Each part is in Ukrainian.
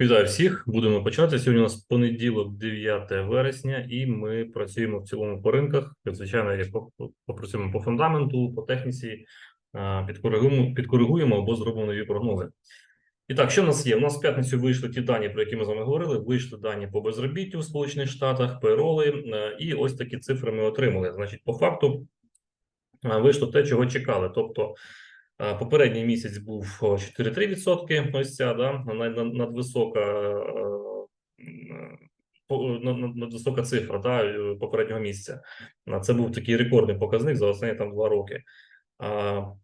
Вітаю всіх. Будемо почати. Сьогодні у нас понеділок, 9 вересня, і ми працюємо в цілому по ринках. Звичайно, як попрацюємо по фундаменту, по техніці, підкоригуємо, підкоригуємо або зробимо нові прогнози. І так, що в нас є? У нас в п'ятницю вийшли ті дані, про які ми з вами говорили. Вийшли дані по безробіттю в Сполучених Штатах, пейроли, е, і ось такі цифри ми отримали. Значить, по факту вийшло те, чого чекали. Тобто попередній місяць був о, 4,3%, ось ця да, над- над- надвисока, е, над- надвисока цифра да, е, попереднього місяця. Це був такий рекордний показник за останні там два роки.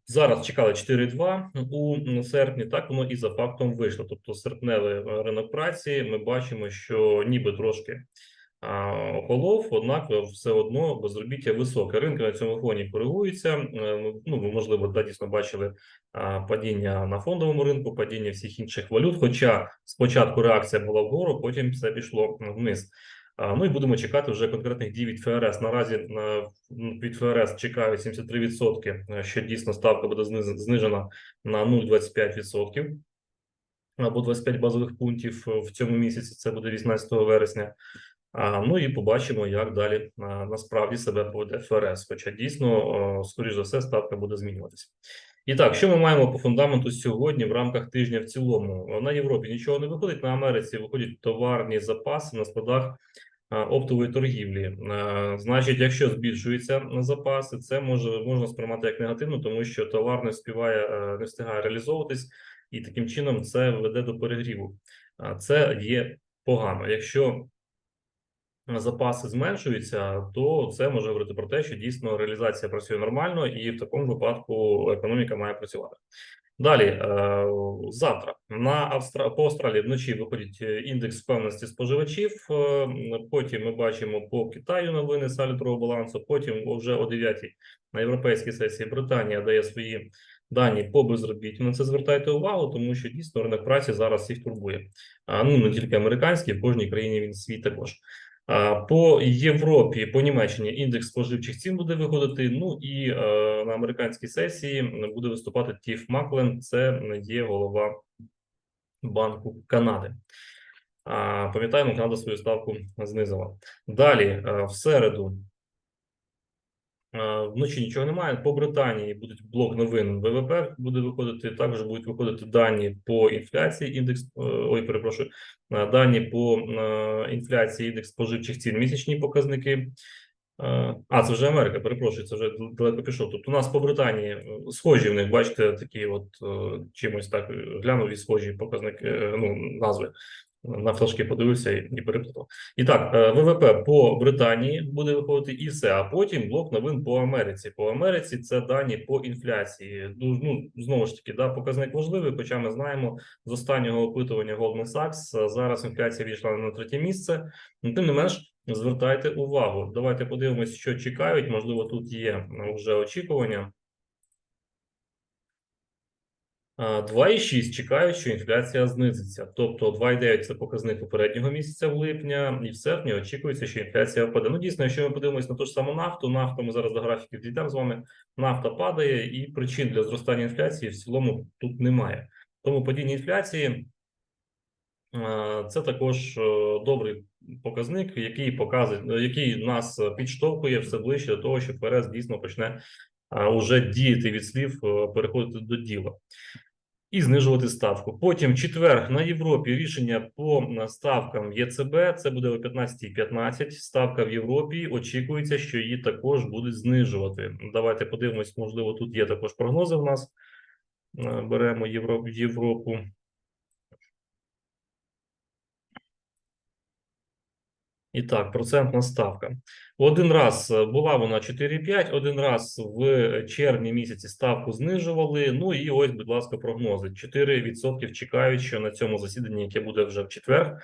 Зараз чекали 4,2 у серпні, так воно і за фактом вийшло. Тобто серпневий е, ринок праці ми бачимо, що ніби трошки а, охолов, однак все одно безробіття високе. Ринки на цьому фоні коригуються. Е, Ну, ви, можливо, да, дійсно бачили падіння на фондовому ринку, падіння всіх інших валют. Хоча спочатку реакція була вгору, потім все пішло вниз. Ну і будемо чекати вже конкретних дій від ФРС. Наразі е, від ФРС чекають 73%, е, що дійсно ставка буде знижена на 0,25% або 25 базових пунктів в цьому місяці. Це буде 18 вересня. А, ну і побачимо, як далі насправді себе поведе ФРС. Хоча дійсно, скоріш за все, ставка буде змінюватися. І так, що ми маємо по фундаменту сьогодні в рамках тижня в цілому? На Європі нічого не виходить. На Америці виходять товарні запаси на складах оптової торгівлі. Значить, якщо збільшуються запаси, це може можна сприймати як негативно, тому що товар не е, не встигає реалізовуватись, і таким чином це веде до перегріву. Це є погано. Якщо запаси зменшуються, то це може говорити про те, що дійсно реалізація працює нормально, і в такому випадку економіка має працювати. Далі е, завтра на Австра... по Австралії вночі виходить е, індекс впевненості споживачів. е, Потім ми бачимо по Китаю новини салютрового балансу. Потім вже о 9 на європейській сесії Британія дає свої дані по безробіттю. На це звертайте увагу, тому що дійсно ринок праці зараз всіх турбує. А ну не тільки американський, в кожній країні він свій також. По Європі, по Німеччині індекс споживчих цін буде виходити. Ну і е, на американській сесії буде виступати Тіф Маклен, це є голова Банку Канади. Пам'ятаємо, Канада свою ставку знизила. Далі, е, в середу, вночі нічого немає. По Британії будуть блок новин ВВП буде виходити. Також будуть виходити дані по інфляції. Індекс е, ой, перепрошую, е, дані по е, інфляції, індекс споживчих цін, місячні показники. Е, А, це вже Америка, перепрошую, це вже далеко пішов. Тобто у нас по Британії е, схожі в них, бачите, такі от е, чимось так е, глянув і схожі показники, е, ну, назви. На флажки подивився і, і. І так, е, ВВП по Британії буде виходити і все. А потім блок новин по Америці. По Америці це дані по інфляції. Ну знову ж таки, да, показник важливий, хоча ми знаємо з останнього опитування Goldman Sachs е, зараз інфляція війшла на третє місце. Ну, тим не менш, звертайте увагу. Давайте подивимось, що чекають. Можливо, тут є е, вже очікування. А, 2,6 чекають, що інфляція знизиться. Тобто 2,9 – це показник попереднього місяця в липня, і в серпні очікується, що інфляція впаде. Ну, дійсно, якщо ми подивимось на ту ж саму нафту, нафта ми зараз до графіків дійдемо з вами. Нафта падає, і причин для зростання інфляції в цілому тут немає. Тому падіння інфляції це також е, добрий показник, який показує, який нас підштовхує все ближче до того, що ФРС дійсно почне а, уже діяти від слів, е, переходити до діла і знижувати ставку. Потім четвер на Європі рішення по е, ставкам ЄЦБ. Це буде о 15.15. Ставка в Європі. Очікується, що її також будуть знижувати. Давайте подивимось, можливо, тут є також прогнози. В нас Е, беремо Європу Європу. І так, процентна ставка. Один раз е, була вона 4,5, один раз в червні місяці ставку знижували. Ну і ось, будь ласка, прогнози. 4% чекають, що на цьому засіданні, яке буде вже в четвер,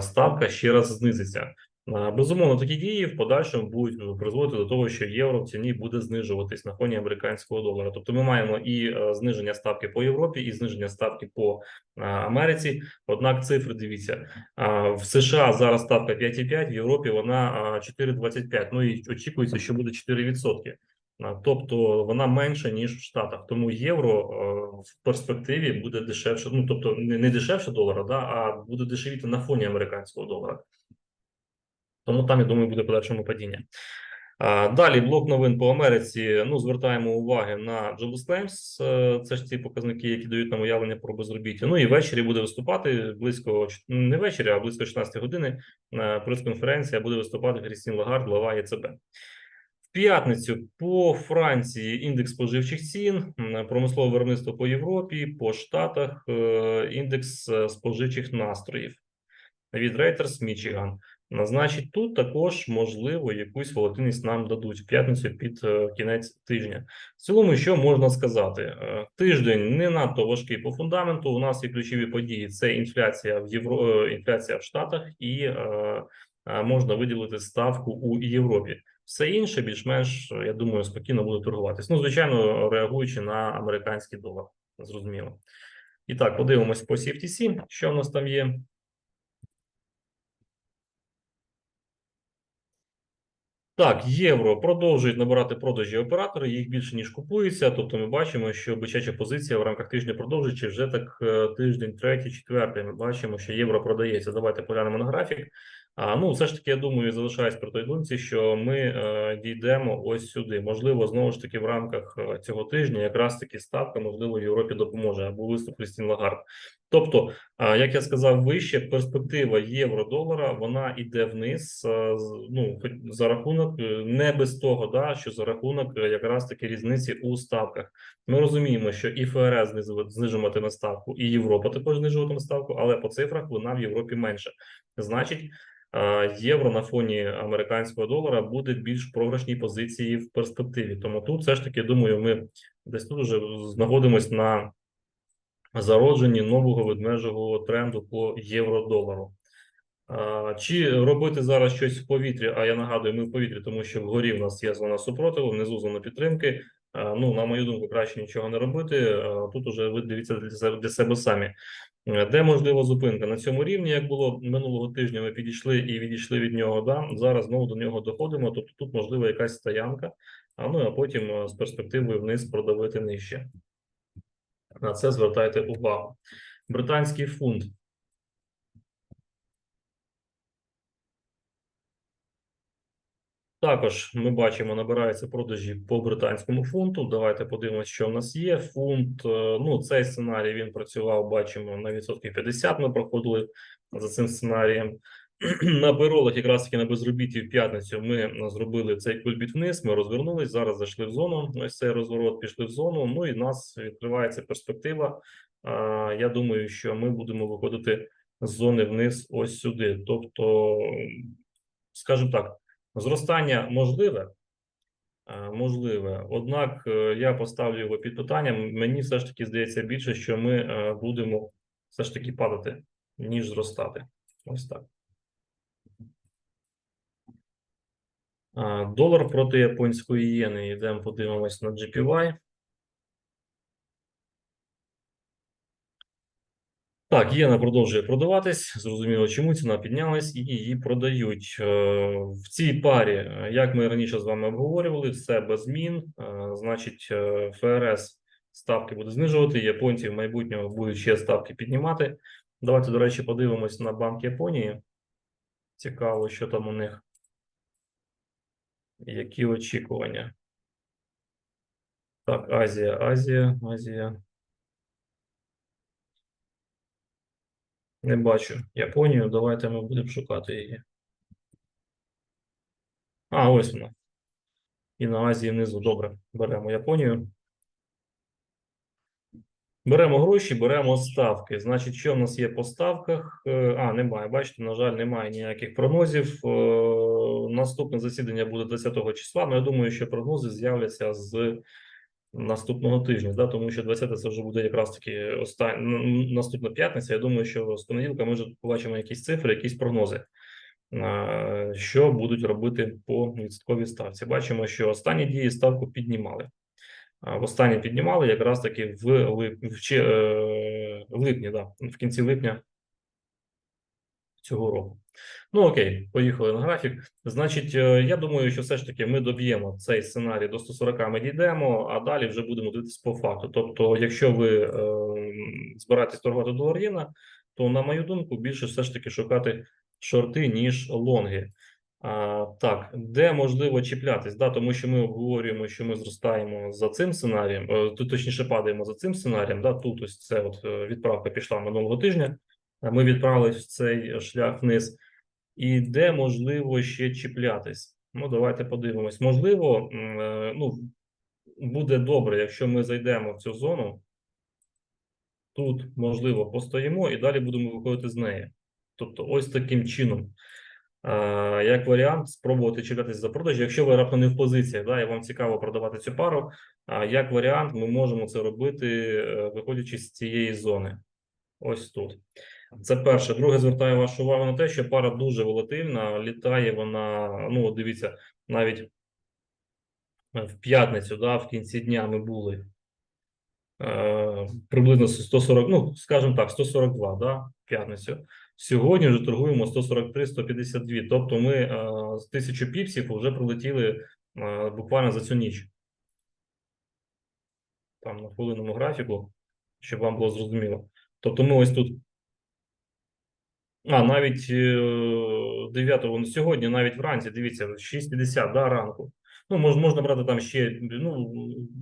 ставка ще раз знизиться. Безумовно, такі дії в подальшому будуть призводити до того, що євро в ціні буде знижуватись на фоні американського долара. Тобто, ми маємо і е, зниження ставки по Європі, і зниження ставки по е, Америці. Однак цифри дивіться. В США зараз ставка 5,5, в Європі вона а, 4,25. Ну і очікується, що буде 4%. А, Тобто вона менша ніж в Штатах, тому євро е, в перспективі буде дешевше. Ну тобто не дешевше долара, да, а буде дешевіти на фоні американського долара. Тому там, я думаю, буде подальшому падіння. Далі блок новин по Америці. Ну, звертаємо уваги на Jobs Claims. Е, Це ж ці показники, які дають нам уявлення про безробіття. Ну і ввечері буде виступати близько не ввечері, а близько 16 години. На прес-конференція буде виступати Крістін Лагард, глава ЄЦБ. В п'ятницю по Франції індекс споживчих цін, промислове виробництво по Європі, по Штатах, е, індекс е, споживчих настроїв від Reuters Michigan. Ну, Значить, тут також можливо якусь волатильність нам дадуть в п'ятницю під е, кінець тижня. В цілому, що можна сказати? Е, Тиждень не надто важкий по фундаменту. У нас є ключові події: це інфляція в Євро, е, інфляція в Штатах, і можна виділити ставку у Європі. Все інше, більш-менш, я думаю, спокійно буде торгуватись. Ну, звичайно, реагуючи на американський долар. Зрозуміло. І так, подивимось по CFTC, що в нас там є. Так, євро продовжують набирати продажі оператори, їх більше ніж купується. Тобто, ми бачимо, що бичача позиція в рамках тижня продовжуючи вже так е, тиждень, третій, четвертий. Ми бачимо, що євро продається. Давайте поглянемо на графік. А ну, все ж таки, я думаю, залишаюсь при той думці, що ми е, дійдемо ось сюди. Можливо, знову ж таки, в рамках е, цього тижня якраз таки ставка, можливо, Європі допоможе або виступ Крістін Лагард. Тобто, е, як я сказав вище, перспектива євро-долара вона йде вниз. е, ну за рахунок е, не без того, да що за рахунок якраз таки різниці у ставках. Ми розуміємо, що і ФРС знижуватиме ставку, і Європа також знижуватиме ставку, але по цифрах вона в Європі менше. Значить, євро на фоні американського долара буде більш програшній позиції в перспективі. Тому тут все ж таки думаю, ми десь тут вже знаходимось на зародженні нового ведмежого тренду по євро-долару. Чи робити зараз щось в повітрі? А я нагадую, ми в повітрі, тому що вгорі в нас є зона супротиву, внизу зона підтримки. Ну, на мою думку, краще нічого не робити. Тут уже ви дивіться для себе- самі. Де можлива зупинка на цьому рівні, як було минулого тижня, ми підійшли і відійшли від нього. Да зараз знову до нього доходимо. Тобто тут можлива якась стоянка, а ну а потім з перспективою вниз продавити нижче. На це звертайте увагу. Британський фунт. Також ми бачимо, набираються продажі по британському фунту. Давайте подивимося, що в нас є. Фунт, е, ну цей сценарій він працював, бачимо, на відсотків 50 ми проходили за цим сценарієм. На пейролах, якраз таки на безробітті в п'ятницю ми зробили цей кульбіт вниз, ми розвернулись, зараз зайшли в зону, ось цей розворот, пішли в зону, ну і в нас відкривається перспектива. Я думаю, що ми будемо виходити з зони вниз ось сюди. Тобто, скажімо так, Зростання можливе, е, можливе. Однак е, я поставлю його під питання. Мені все ж таки здається більше, що ми е, будемо все ж таки падати, ніж зростати. Ось так. Долар проти японської єни. Йдемо, подивимось на GPY. Так, єна продовжує продаватись. Зрозуміло, чому ціна піднялась і її продають. Е, В цій парі, е, як ми раніше з вами обговорювали, все без змін. Е, Значить, ФРС ставки буде знижувати, японці в майбутньому будуть ще ставки піднімати. Давайте, до речі, подивимось на Банк Японії. Цікаво, що там у них. Які очікування? Так, Азія, Азія, Азія. Не бачу Японію. Давайте ми будемо шукати її. А, ось вона. І на Азії внизу. Добре. Беремо Японію. Беремо гроші, беремо ставки. Значить, що в нас є по ставках? Е, А, немає. Бачите, на жаль, немає ніяких прогнозів. Е, Наступне засідання буде 10 числа. Ну, я думаю, що прогнози з'являться з наступного тижня, да, тому що 20 це вже буде якраз таки остань... наступна п'ятниця. Я думаю, що з понеділка ми вже побачимо якісь цифри, якісь прогнози, е, що будуть робити по відсотковій ставці. Бачимо, що останні дії ставку піднімали. Востаннє піднімали якраз таки в, лип... в, чи- е, в липні, да, в кінці липня цього року. Ну окей, поїхали на графік. Значить, е, я думаю, що все ж таки ми доб'ємо цей сценарій до 140, ми дійдемо, а далі вже будемо дивитися по факту. Тобто, якщо ви е, збираєтесь торгувати долар єна, то на мою думку, більше все ж таки шукати шорти, ніж лонги. А, так, де можливо чіплятись? Да, тому що ми обговорюємо, що ми зростаємо за цим сценарієм, е, точніше падаємо за цим сценарієм. Да, тут ось це от е, відправка пішла минулого тижня. Ми відправились в цей шлях вниз. І де можливо ще чіплятись? Ну, давайте подивимось. Можливо, е, ну, буде добре, якщо ми зайдемо в цю зону. Тут, можливо, постоїмо і далі будемо виходити з неї. Тобто, ось таким чином. Як варіант, спробувати чекатись за продажі. Якщо ви раптом не в позиціях, да, і вам цікаво продавати цю пару. А як варіант, ми можемо це робити, е, виходячи з цієї зони. Ось тут. Це перше. Друге, звертаю вашу увагу на те, що пара дуже волатильна. Літає вона. Ну, дивіться, навіть в п'ятницю, да, в кінці дня ми були е, приблизно 140, ну, скажімо так, 142, да, в п'ятницю. Сьогодні вже торгуємо 143-152. Тобто ми е, з 1000 піпсів вже прилетіли е, буквально за цю ніч. Там на хвилинному графіку, щоб вам було зрозуміло. Тобто ми ось тут. А, навіть е, 9-го, ну, сьогодні, навіть вранці, дивіться, 6.50 да, ранку. Ну, мож, можна брати там ще, ну,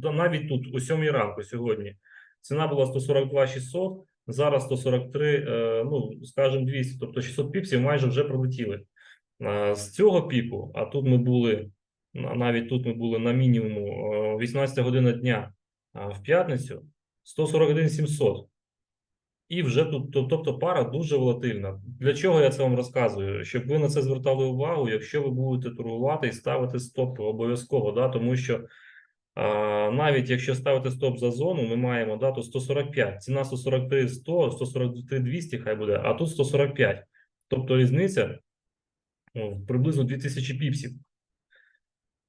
навіть тут, о 7 ранку сьогодні. Ціна була 142 600, зараз 143, е, ну, скажімо, 200, тобто 600 піпсів майже вже пролетіли. Е, З цього піку, а тут ми були, на- навіть тут ми були на мінімуму е, 18 година дня в п'ятницю 141 700. І вже тут, тобто пара дуже волатильна. Для чого я це вам розказую? Щоб ви на це звертали увагу, якщо ви будете торгувати і ставити стоп обов'язково, да, тому що навіть якщо ставити стоп за зону, ми маємо дату 145. Ціна 143 100, 143 200 хай буде, а тут 145. Тобто різниця ну, приблизно 2000 піпсів.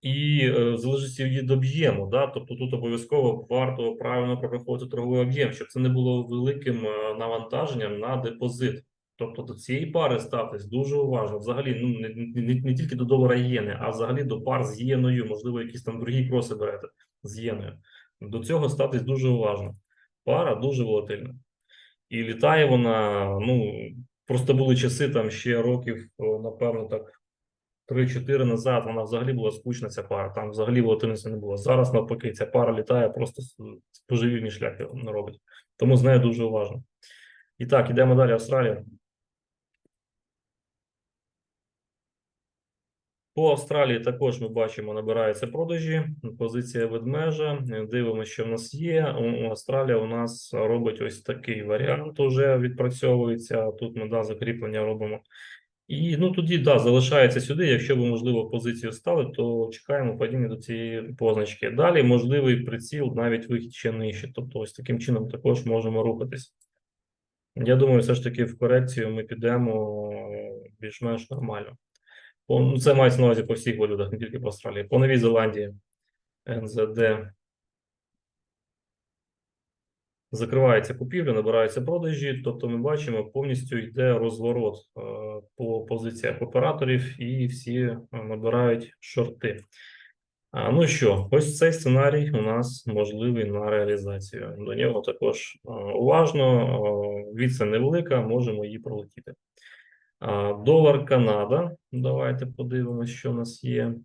І е, в залежності від об'єму, да, тобто тут обов'язково варто правильно прораховувати торговий об'єм, щоб це не було великим е, навантаженням на депозит. Тобто до цієї пари ставтесь дуже уважно. Взагалі, ну не, не, не тільки до долара єни, а взагалі до пар з єною, можливо, якісь там другі кроси берете з єною. До цього ставтесь дуже уважно. Пара дуже волатильна. І літає вона, ну, просто були часи там ще років, напевно, так 3-4 назад вона взагалі була скучна ця пара. Там взагалі волатильності не було. Зараз навпаки, ця пара літає просто з шляхи робить. Тому з нею дуже уважно. І так, ідемо далі. Австралія. По Австралії також ми бачимо, набираються продажі. Позиція ведмежа. Дивимося, що в нас є. Австралія у нас робить ось такий варіант. Уже відпрацьовується. Тут ми да, закріплення робимо. І ну тоді да, залишається сюди. Якщо ви, можливо, позицію стали, то чекаємо падіння до цієї позначки. Далі можливий приціл, навіть вихід ще нижче. Тобто, ось таким чином також можемо рухатись. Я думаю, все ж таки в корекцію ми підемо більш-менш нормально. Ну, це мається на увазі по всіх валютах, не тільки по Австралії. По Новій Зеландії НЗД закривається купівля, набираються продажі. Тобто ми бачимо, повністю йде розворот е, по позиціях операторів, і всі е, набирають шорти. Ну що, ось цей сценарій у нас можливий на реалізацію. До нього також е, уважно. Відстань невелика, можемо її пролетіти. Долар Канада. Давайте подивимось, що у нас є.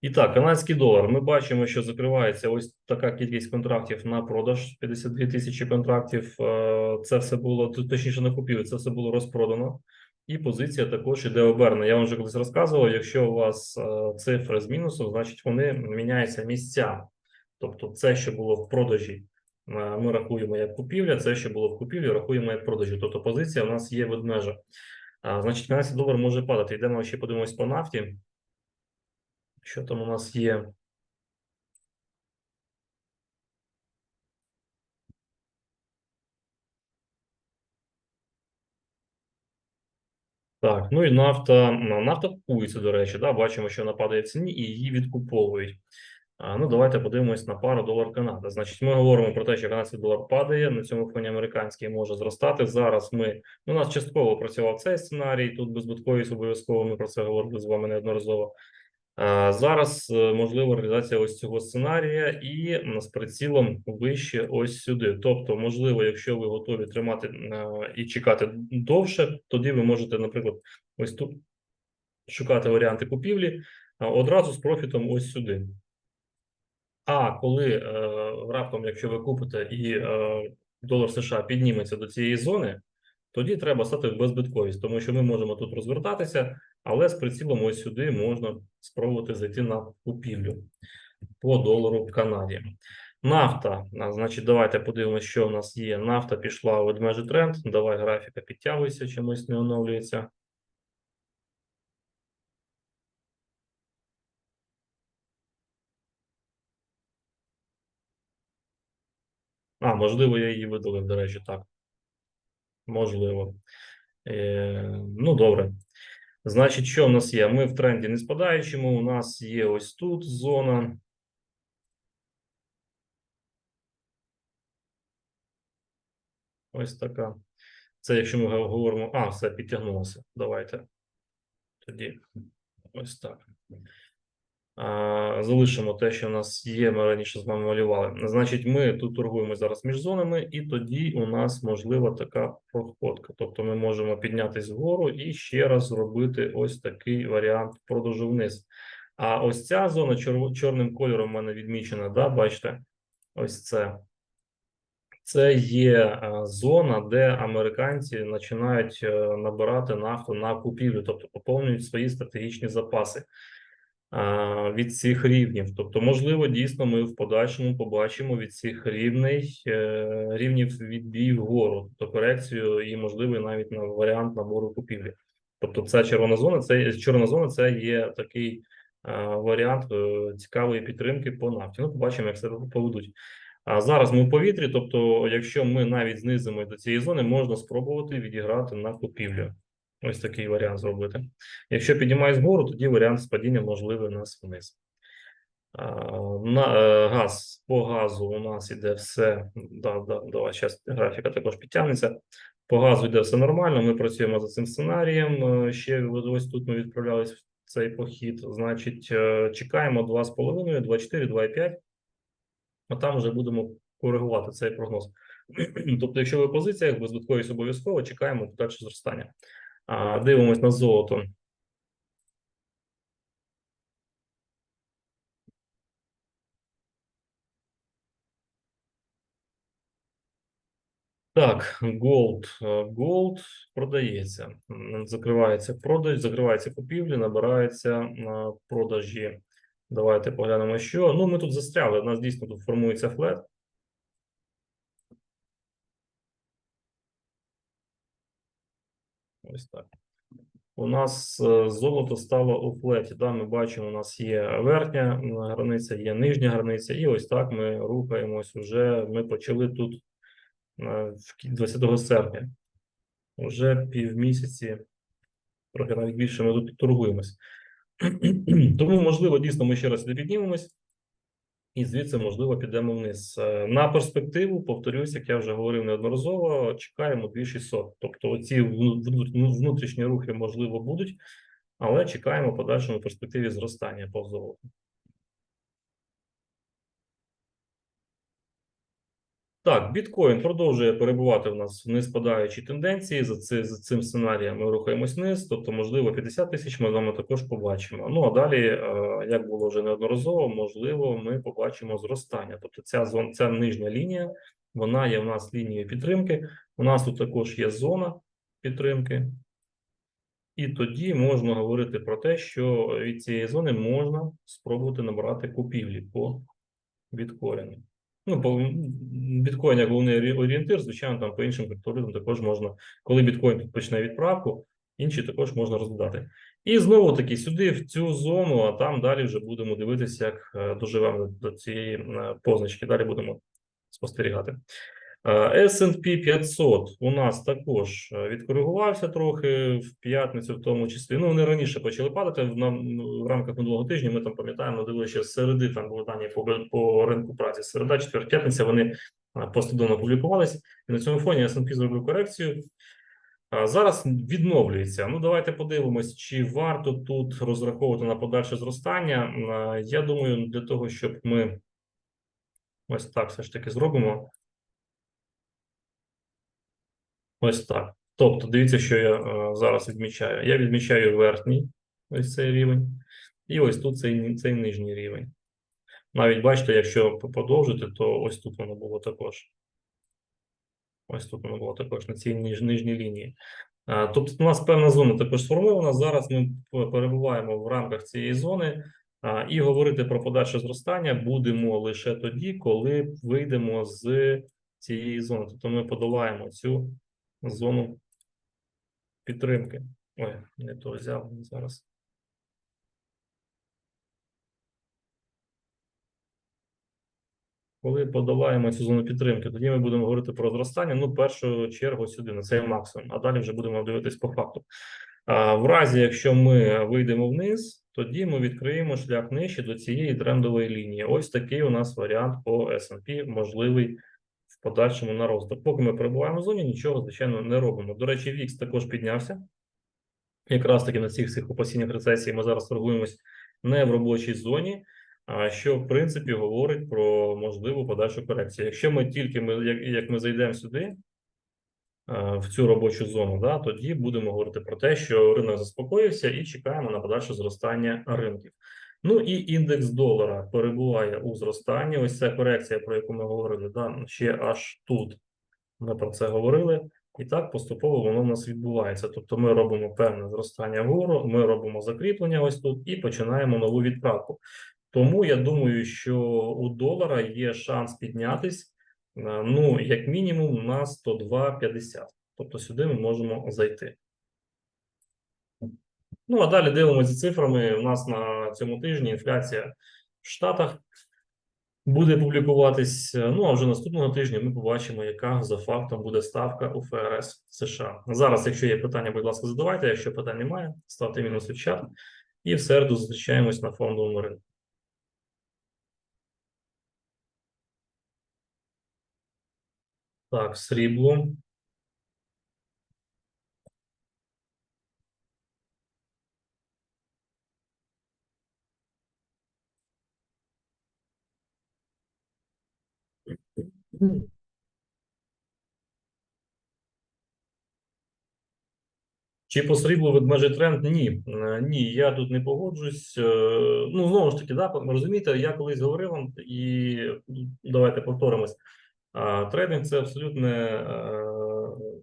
І так, канадський долар. Ми бачимо, що закривається ось така кількість контрактів на продаж 52 тисячі контрактів. Е, Це все було точніше на купівлю, це все було розпродано. І позиція також іде обернена. Я вам вже колись розказував. Якщо у вас е, цифри з мінусом, значить вони міняються місцями. Тобто, це, що було в продажі, ми рахуємо як купівля, це, що було в купівлі, рахуємо як продажі. Тобто позиція у нас є ведмежа. А, Значить, канадський долар може падати. Йдемо ще подивимось по нафті. Що там у нас є? Так, ну і нафта. Нафта купується, до речі, да, бачимо, що вона падає в ціні і її відкуповують. Ну, давайте подивимось на пару долар Канада. Значить, ми говоримо про те, що канадський долар падає. На цьому фоні американський може зростати. Зараз ми ну, у нас частково працював цей сценарій. Тут безбутковість обов'язково. Ми про це говорили з вами неодноразово. Зараз е, можлива реалізація ось цього сценарія і з прицілом вище ось сюди. Тобто, можливо, якщо ви готові тримати е, і чекати довше, тоді ви можете, наприклад, ось тут шукати варіанти купівлі одразу з профітом ось сюди. А коли е, раптом, якщо ви купите і е, долар США підніметься до цієї зони, тоді треба стати в безбитковість, тому що ми можемо тут розвертатися, але з прицілом ось сюди можна спробувати зайти на купівлю по долару в Канаді. Нафта, значить, давайте подивимося, що в нас є. Нафта пішла у ведмежий тренд. Давай графіка підтягується, чомусь не оновлюється. А, можливо, я її видалив, до речі, так. Можливо. Е, ну, добре. Значить, що в нас є? Ми в тренді не спадаючому. У нас є ось тут зона. Ось така. Це якщо ми говоримо. А, все підтягнулося. Давайте. Тоді ось так. Залишимо те, що в нас є, ми раніше з вами малювали. Значить, ми тут торгуємо зараз між зонами, і тоді у нас можлива така проходка. Тобто ми можемо піднятися вгору і ще раз зробити ось такий варіант продовжу вниз. А ось ця зона чорним кольором в мене відмічена, да, бачите? Ось це. Це є е, зона, де американці починають е, набирати нафту на купівлю, тобто поповнюють свої стратегічні запаси від цих рівнів. Тобто, можливо, дійсно ми в подальшому побачимо від цих рівней е, рівнів відбій вгору, тобто корекцію і можливий навіть на варіант набору купівлі. Тобто, ця червона зона, це чорна зона, це є такий варіант е, цікавої підтримки по нафті. Ну, побачимо, як це поведуть. А зараз ми в повітрі, тобто, якщо ми навіть знизимо до цієї зони, можна спробувати відіграти на купівлю. Ось такий варіант зробити. Якщо піднімаюсь вгору, тоді варіант спадіння можливий у нас вниз. На е, газ по газу у нас іде все. Да, да, давай, зараз графіка також підтягнеться. По газу йде все нормально. Ми працюємо за цим сценарієм. Е, Ще ось тут ми відправлялись в цей похід. Значить, е, чекаємо 2,5, 2,4, 2,5. А там вже будемо коригувати цей прогноз. Тобто, якщо ви в позиціях, беззбитковість обов'язково чекаємо подальше зростання. Дивимось на золото. Так, Gold. Е, Gold продається. Закривається продаж, закривається купівлі, набираються е, продажі. Давайте поглянемо, що. Ну, ми тут застряли. У нас дійсно тут формується флет. Ось так. У нас е, золото стало у флеті. Да, ми бачимо, у нас є верхня границя, є нижня границя, і ось так ми рухаємось. Уже ми почали тут е, в кі- 20 серпня. Уже півмісяці, трохи навіть більше ми тут торгуємось. Тому, можливо, дійсно ми ще раз піднімемось, і звідси, можливо, підемо вниз. Е, На перспективу, повторюсь, як я вже говорив неодноразово, чекаємо 2600. Тобто, оці ну, внутрішні рухи, можливо, будуть, але чекаємо подальшому перспективі зростання по золоту. Так, біткоін продовжує перебувати в нас в неспадаючій тенденції. За, це, за цим сценарієм ми рухаємось вниз, тобто, можливо, 50 тисяч ми з вами також побачимо. Ну а далі, е, як було вже неодноразово, можливо, ми побачимо зростання. Тобто, ця зона, ця нижня лінія, вона є в нас лінією підтримки. У нас тут також є зона підтримки. І тоді можна говорити про те, що від цієї зони можна спробувати набирати купівлі по біткоїну. Ну, по біткоін як головний орієнтир, звичайно, там по іншим криптовалютам також можна, коли біткоін почне відправку, інші також можна розглядати. І знову таки сюди, в цю зону, а там далі вже будемо дивитися, як е, доживемо до цієї е, позначки. Далі будемо спостерігати. Е, S&P 500 у нас також е, відкоригувався трохи в п'ятницю, в тому числі. Ну, вони раніше почали падати в, в рамках минулого тижня. Ми там пам'ятаємо, дивилися з середи там були дані по, по ринку праці. Середа, четвер, п'ятниця вони е, послідовно публікувалися. І на цьому фоні S&P зробив корекцію. Зараз відновлюється. Ну, давайте подивимось, чи варто тут розраховувати на подальше зростання. Я думаю, для того, щоб ми ось так все ж таки зробимо. Ось так. Тобто, дивіться, що я е, зараз відмічаю. Я відмічаю верхній ось цей рівень, і ось тут цей, цей нижній рівень. Навіть бачите, якщо подовжити, то ось тут воно було також. Ось тут воно було також на цій ніж, нижній лінії. А, тобто, у нас певна зона також сформована. Зараз ми перебуваємо в рамках цієї зони, а, і говорити про подальше зростання будемо лише тоді, коли вийдемо з цієї зони. Тобто ми подолаємо цю зону підтримки. Ой, не то взяв зараз. Коли подолаємо цю зону підтримки, тоді ми будемо говорити про зростання. Ну, першу чергу сюди, на цей максимум, а далі вже будемо дивитись по факту. А, в разі, якщо ми вийдемо вниз, тоді ми відкриємо шлях нижче до цієї трендової лінії. Ось такий у нас варіант по S&P можливий подальшому на розвиток. Поки ми перебуваємо в зоні, нічого, звичайно, не робимо. До речі, VIX також піднявся. Якраз таки на цих всіх опасіннях рецесії ми зараз торгуємось не в робочій зоні, а що в принципі говорить про можливу подальшу корекцію. Якщо ми тільки ми, як, як ми зайдемо сюди, е, в цю робочу зону, да, тоді будемо говорити про те, що ринок заспокоївся і чекаємо на подальше зростання ринків. Ну і індекс долара перебуває у зростанні. Ось ця корекція, про яку ми говорили, да, ще аж тут. Ми про це говорили. І так поступово воно в нас відбувається. Тобто ми робимо певне зростання вгору, ми робимо закріплення ось тут і починаємо нову відправку. Тому я думаю, що у долара є шанс піднятись, е, ну, як мінімум, на 102,50. Тобто сюди ми можемо зайти. Ну, а далі дивимося цифрами. У нас на цьому тижні інфляція в Штатах буде публікуватись. Ну а вже наступного тижня ми побачимо, яка за фактом буде ставка у ФРС США. Зараз, якщо є питання, будь ласка, задавайте. Якщо питань немає, ставте мінус в чат. І в середу зустрічаємось на фондовому ринку. Так, срібло. Чи по сріблу ведмежий тренд? Ні. Е, Ні, я тут не погоджусь. Е, Ну, знову ж таки, да, розумієте, я колись говорив вам, і давайте повторимось. Трейдинг це абсолютно е,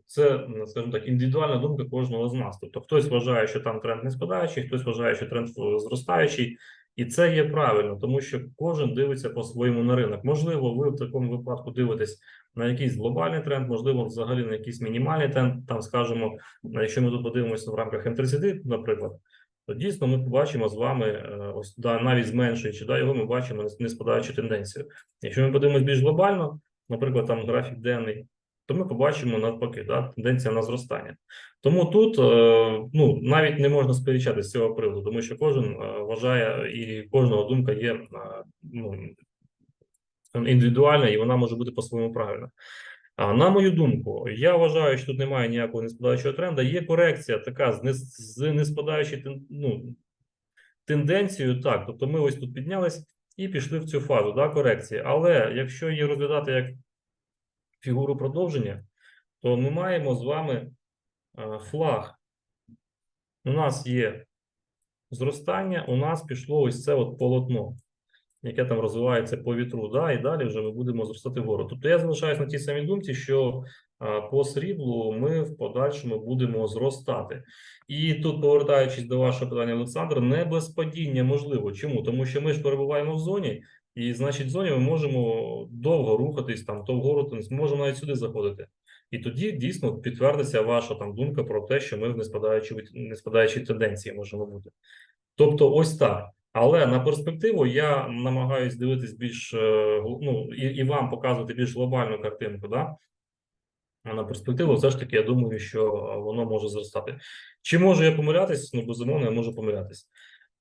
це, скажімо так, індивідуальна думка кожного з нас. Тобто, хтось вважає, що там тренд не спадаючий, хтось вважає, що тренд зростаючий, і це є правильно, тому що кожен дивиться по-своєму на ринок. Можливо, ви в такому випадку дивитесь на якийсь глобальний тренд, можливо, взагалі на якийсь мінімальний тренд. Там скажемо, якщо ми тут подивимося в рамках М30, наприклад, то дійсно ми побачимо з вами е, ось да, навіть зменшуючи да, його, ми бачимо не спадаючу тенденцію. Якщо ми подивимось більш глобально, наприклад, там графік денний, то ми побачимо навпаки, да, тенденція на зростання. Тому тут е, ну навіть не можна сперечатися з цього приводу, тому що кожен е, вважає і кожного думка є е, ну, індивідуальна, і вона може бути по-своєму правильна. А на мою думку, я вважаю, що тут немає ніякого неспадаючого тренду. Є корекція така з, не, з неспадаючою ну, тенденцією. Так, тобто ми ось тут піднялись і пішли в цю фазу да, корекції. Але якщо її розглядати як фігуру продовження, то ми маємо з вами флаг. У нас є зростання, у нас пішло ось це от полотно яке там розвивається по вітру, да, і далі вже ми будемо зростати вгору. Тобто я залишаюсь на тій самій думці, що по сріблу ми в подальшому будемо зростати. І тут, повертаючись до вашого питання, Олександр, не без падіння можливо. Чому? Тому що ми ж перебуваємо в зоні, і значить, в зоні ми можемо довго рухатись, там то вгору, то не можемо навіть сюди заходити. І тоді дійсно підтвердиться ваша там думка про те, що ми в неспадаючій неспадаючій тенденції можемо бути. Тобто, ось так. Але на перспективу я намагаюсь дивитись більш е, ну, і, і вам показувати більш глобальну картинку. Да? А на перспективу, все ж таки, я думаю, що е, воно може зростати. Чи можу я помилятись? Ну, безумовно, я можу помилятись.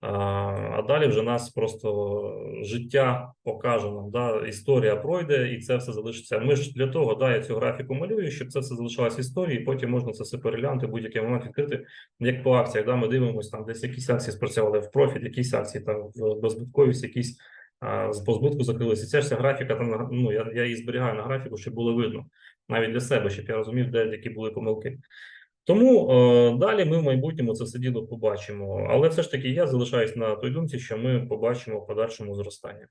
А, далі вже нас просто життя покаже нам, да, історія пройде, і це все залишиться. Ми ж для того, да, я цю графіку малюю, щоб це все залишалось історії, потім можна це все переглянути будь-який момент відкрити, як по акціях. Да, ми дивимося, там десь якісь акції спрацювали в профіт, якісь акції там в беззбитковість, якісь а, з по збитку закрилися. Ця ж вся графіка там ну я, я її зберігаю на графіку, щоб було видно навіть для себе, щоб я розумів, де які були помилки. Тому е, далі ми в майбутньому це все діло побачимо. Але все ж таки я залишаюсь на той думці, що ми побачимо в подальшому зростання.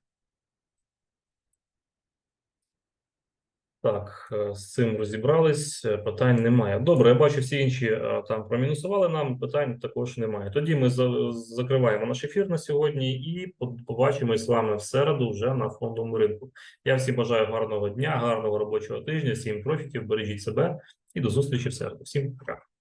Так, е, з цим розібрались. е, Питань немає. Добре, я бачу, всі інші е, там промінусували нам. Питань також немає. Тоді ми закриваємо наш ефір на сьогодні і побачимось з вами в середу вже на фондовому ринку. Я всім бажаю гарного дня, гарного робочого тижня, всім профітів, бережіть себе і до зустрічі в середу. Всім пока.